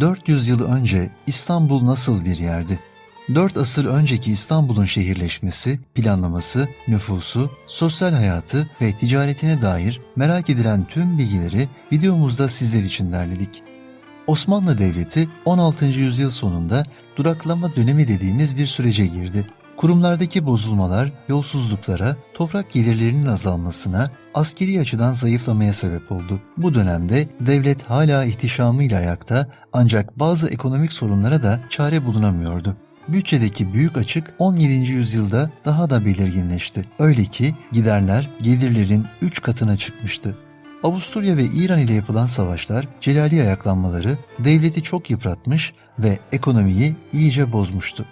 400 yıl önce İstanbul nasıl bir yerdi? 4 asır önceki İstanbul'un şehirleşmesi, planlaması, nüfusu, sosyal hayatı ve ticaretine dair merak edilen tüm bilgileri videomuzda sizler için derledik. Osmanlı Devleti 16. yüzyıl sonunda duraklama dönemi dediğimiz bir sürece girdi. Kurumlardaki bozulmalar yolsuzluklara, toprak gelirlerinin azalmasına, askeri açıdan zayıflamaya sebep oldu. Bu dönemde devlet hala ihtişamıyla ayakta ancak bazı ekonomik sorunlara da çare bulunamıyordu. Bütçedeki büyük açık 17. yüzyılda daha da belirginleşti. Öyle ki giderler gelirlerin 3 katına çıkmıştı. Avusturya ve İran ile yapılan savaşlar, Celali ayaklanmaları devleti çok yıpratmış ve ekonomiyi iyice bozmuştu.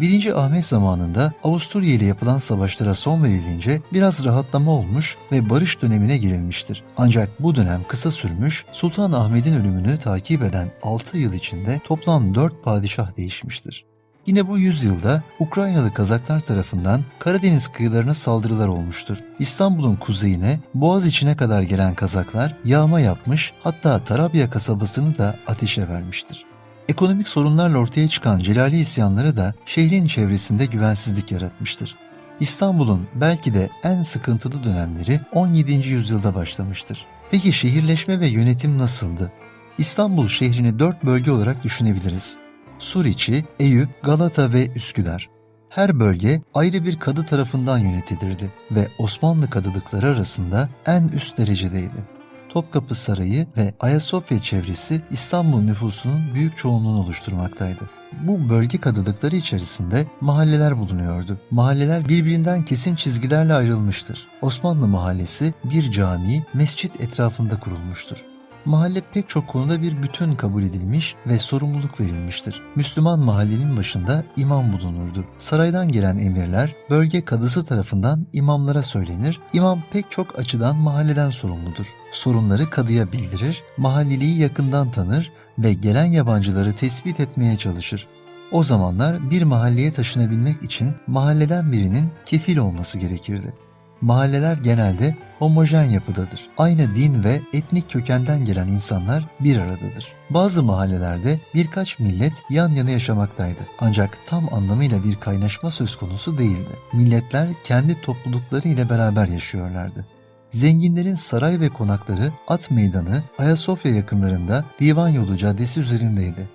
1. Ahmet zamanında Avusturya ile yapılan savaşlara son verilince biraz rahatlama olmuş ve barış dönemine girilmiştir. Ancak bu dönem kısa sürmüş, Sultan Ahmet'in ölümünü takip eden 6 yıl içinde toplam 4 padişah değişmiştir. Yine bu yüzyılda Ukraynalı Kazaklar tarafından Karadeniz kıyılarına saldırılar olmuştur. İstanbul'un kuzeyine, Boğaz içine kadar gelen Kazaklar yağma yapmış hatta Tarabya kasabasını da ateşe vermiştir. Ekonomik sorunlarla ortaya çıkan Celali isyanları da şehrin çevresinde güvensizlik yaratmıştır. İstanbul'un belki de en sıkıntılı dönemleri 17. yüzyılda başlamıştır. Peki şehirleşme ve yönetim nasıldı? İstanbul şehrini dört bölge olarak düşünebiliriz. Suriçi, Eyüp, Galata ve Üsküdar. Her bölge ayrı bir kadı tarafından yönetilirdi ve Osmanlı kadılıkları arasında en üst derecedeydi. Topkapı Sarayı ve Ayasofya çevresi İstanbul nüfusunun büyük çoğunluğunu oluşturmaktaydı. Bu bölge kadılıkları içerisinde mahalleler bulunuyordu. Mahalleler birbirinden kesin çizgilerle ayrılmıştır. Osmanlı mahallesi bir cami, mescit etrafında kurulmuştur. Mahalle pek çok konuda bir bütün kabul edilmiş ve sorumluluk verilmiştir. Müslüman mahallenin başında imam bulunurdu. Saraydan gelen emirler bölge kadısı tarafından imamlara söylenir. İmam pek çok açıdan mahalleden sorumludur. Sorunları kadıya bildirir, mahalleliyi yakından tanır ve gelen yabancıları tespit etmeye çalışır. O zamanlar bir mahalleye taşınabilmek için mahalleden birinin kefil olması gerekirdi. Mahalleler genelde homojen yapıdadır. Aynı din ve etnik kökenden gelen insanlar bir aradadır. Bazı mahallelerde birkaç millet yan yana yaşamaktaydı. Ancak tam anlamıyla bir kaynaşma söz konusu değildi. Milletler kendi toplulukları ile beraber yaşıyorlardı. Zenginlerin saray ve konakları At Meydanı, Ayasofya yakınlarında Divan Yolu Caddesi üzerindeydi.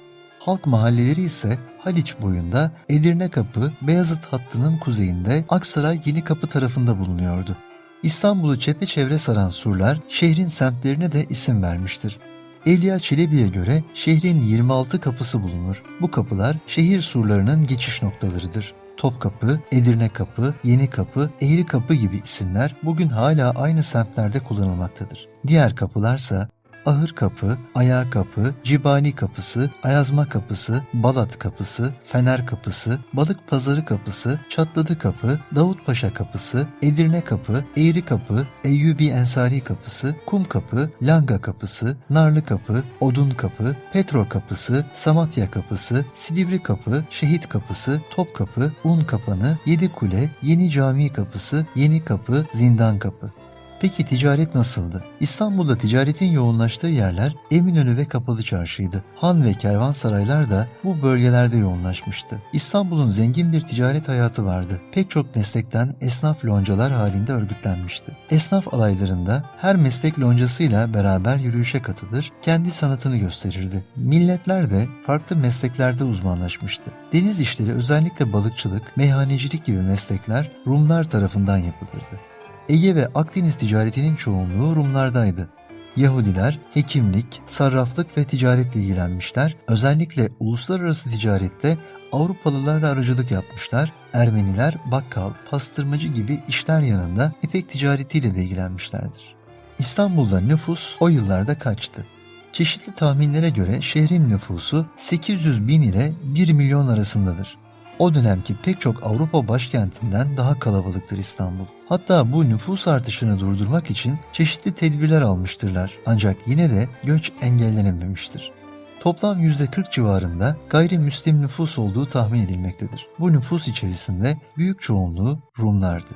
Halk mahalleleri ise Haliç boyunda Edirne Kapı, Beyazıt hattının kuzeyinde Aksaray Yeni Kapı tarafında bulunuyordu. İstanbul'u çepeçevre saran surlar şehrin semtlerine de isim vermiştir. Evliya Çelebi'ye göre şehrin 26 kapısı bulunur. Bu kapılar şehir surlarının geçiş noktalarıdır. Topkapı, Edirne Kapı, Yeni Kapı, Eğri Kapı gibi isimler bugün hala aynı semtlerde kullanılmaktadır. Diğer kapılarsa Ahır Kapı, Ayağı Kapı, Cibali Kapısı, Ayazma Kapısı, Balat Kapısı, Fener Kapısı, Balık Pazarı Kapısı, Çatladı Kapı, Davutpaşa Kapısı, Edirne Kapı, Eğri Kapı, Eyyubi Ensari Kapısı, Kum Kapı, Langa Kapısı, Narlı Kapı, Odun Kapı, Petro Kapısı, Samatya Kapısı, Silivri Kapı, Şehit Kapısı, Top Kapı, Un Kapanı, Yedi Kule, Yeni Cami Kapısı, Yeni Kapı, Zindan Kapı. Peki ticaret nasıldı? İstanbul'da ticaretin yoğunlaştığı yerler Eminönü ve Kapalı Çarşı'ydı. Han ve kervansaraylar da bu bölgelerde yoğunlaşmıştı. İstanbul'un zengin bir ticaret hayatı vardı. Pek çok meslekten esnaf loncalar halinde örgütlenmişti. Esnaf alaylarında her meslek loncasıyla beraber yürüyüşe katılır, kendi sanatını gösterirdi. Milletler de farklı mesleklerde uzmanlaşmıştı. Deniz işleri özellikle balıkçılık, meyhanecilik gibi meslekler Rumlar tarafından yapılırdı. Ege ve Akdeniz ticaretinin çoğunluğu Rumlardaydı. Yahudiler hekimlik, sarraflık ve ticaretle ilgilenmişler. Özellikle uluslararası ticarette Avrupalılarla aracılık yapmışlar. Ermeniler bakkal, pastırmacı gibi işler yanında ipek ticaretiyle de ilgilenmişlerdir. İstanbul'da nüfus o yıllarda kaçtı? Çeşitli tahminlere göre şehrin nüfusu 800 bin ile 1 milyon arasındadır. O dönemki pek çok Avrupa başkentinden daha kalabalıktır İstanbul. Hatta bu nüfus artışını durdurmak için çeşitli tedbirler almıştırlar. Ancak yine de göç engellenememiştir. Toplam %40 civarında gayrimüslim nüfus olduğu tahmin edilmektedir. Bu nüfus içerisinde büyük çoğunluğu Rumlardı.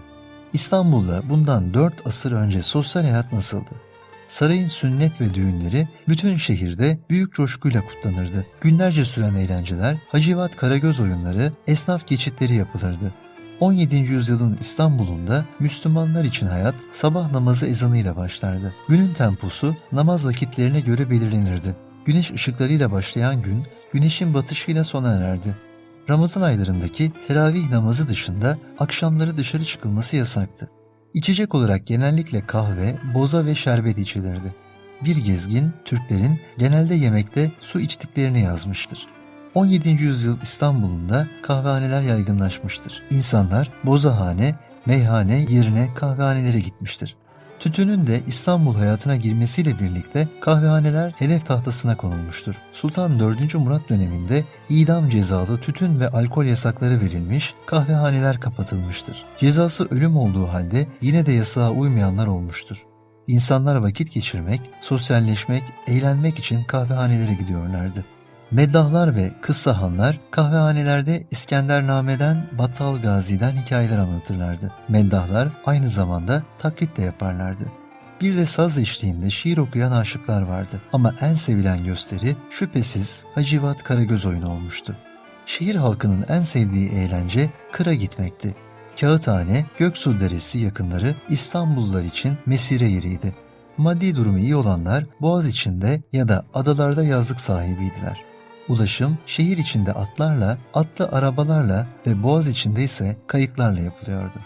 İstanbul'da bundan 4 asır önce sosyal hayat nasıldı? Sarayın sünnet ve düğünleri bütün şehirde büyük coşkuyla kutlanırdı. Günlerce süren eğlenceler, Hacivat Karagöz oyunları, esnaf geçitleri yapılırdı. 17. yüzyılın İstanbul'unda Müslümanlar için hayat sabah namazı ezanıyla başlardı. Günün temposu namaz vakitlerine göre belirlenirdi. Güneş ışıklarıyla başlayan gün güneşin batışıyla sona ererdi. Ramazan aylarındaki teravih namazı dışında akşamları dışarı çıkılması yasaktı. İçecek olarak genellikle kahve, boza ve şerbet içilirdi. Bir gezgin Türklerin genelde yemekte su içtiklerini yazmıştır. 17. yüzyıl İstanbul'unda kahvehaneler yaygınlaşmıştır. İnsanlar bozahane, meyhane yerine kahvehanelere gitmiştir. Tütünün de İstanbul hayatına girmesiyle birlikte kahvehaneler hedef tahtasına konulmuştur. Sultan 4. Murat döneminde idam cezalı tütün ve alkol yasakları verilmiş, kahvehaneler kapatılmıştır. Cezası ölüm olduğu halde yine de yasağa uymayanlar olmuştur. İnsanlar vakit geçirmek, sosyalleşmek, eğlenmek için kahvehanelere gidiyorlardı. Meddahlar ve kıssahanlar kahvehanelerde İskendername'den, Battal Gazi'den hikayeler anlatırlardı. Meddahlar aynı zamanda taklit de yaparlardı. Bir de saz eşliğinde şiir okuyan aşıklar vardı. Ama en sevilen gösteri şüphesiz Hacivat Karagöz oyunu olmuştu. Şehir halkının en sevdiği eğlence kıra gitmekti. Kağıthane, Göksu Deresi yakınları İstanbullular için mesire yeriydi. Maddi durumu iyi olanlar Boğaz içinde ya da adalarda yazlık sahibiydiler. Ulaşım şehir içinde atlarla, atlı arabalarla ve boğaz içinde ise kayıklarla yapılıyordu.